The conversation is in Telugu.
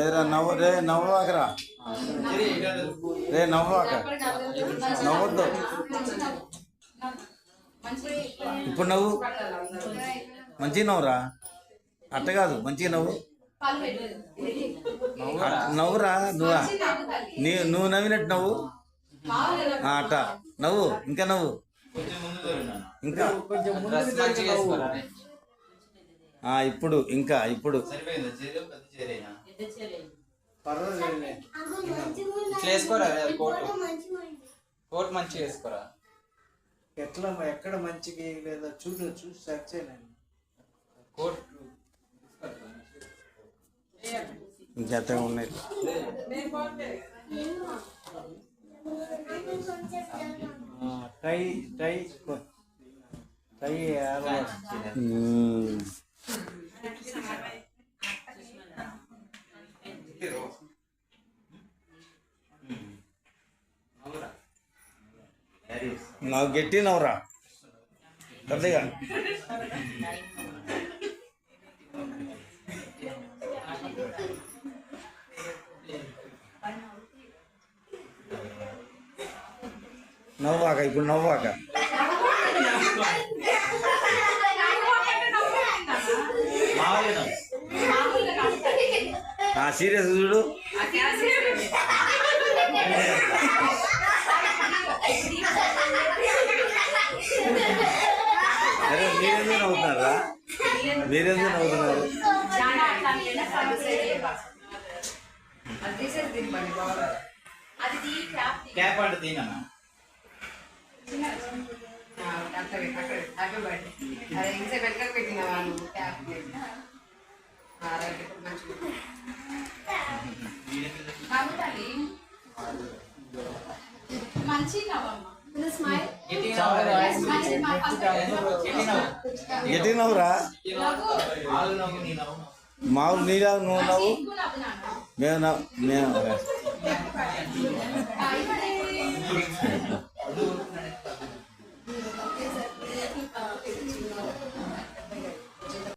ఏరా నవ్వు రే నవ్వాకరా రే నవ్వాక నవ్వద్దు. ఇప్పుడు నవ్వు. మంచిగా నవ్వురా. అట్ట కాదు మంచిగా నవ్వు. నవ్వురా నువ్వా? నీ నువ్వు నవ్వినట్టు నవ్వు. అట్ట. నవ్వు ఇంకా నవ్వు. ఇంకా కొంచెం ముందు డ్రెస్ మంచిగా వేసుకోరా ఆ, ఇప్పుడు ఇంకా ఇప్పుడు. కోట్. కోట్ మంచిగా వేసుకోరా? ఎట్లా ఎక్కడ మంచిగా లేదా చూడు చూసి సెర్చ్ చేయండి. కోట్. ఇంకెంత ఉన్నాయి టై టై టై అలవాటు మ్మ్. నవ్వు గట్టి నవ్వురా పెద్దగా నవ్వాక ఇప్పుడు నవ్వాక ఆ సీరియస్ చూడు. అరే మీరెందుకు నవ్వుతున్నారా? మీరెందుకు నవ్వుతున్నారు? అది క్యాప్ క్యాప్ అంటే తీనన్నా హ్యాపీ బర్త్డే అదే ఇంత వెనక పెట్టిన వాళ్ళు క్యాప్. మంచిగా కాదు మంచి నవ్వమ్మ స్మైల్. గట్టి నవ్వురా. మామూలు నీలా నువ్వు నవ్వు మేము మేము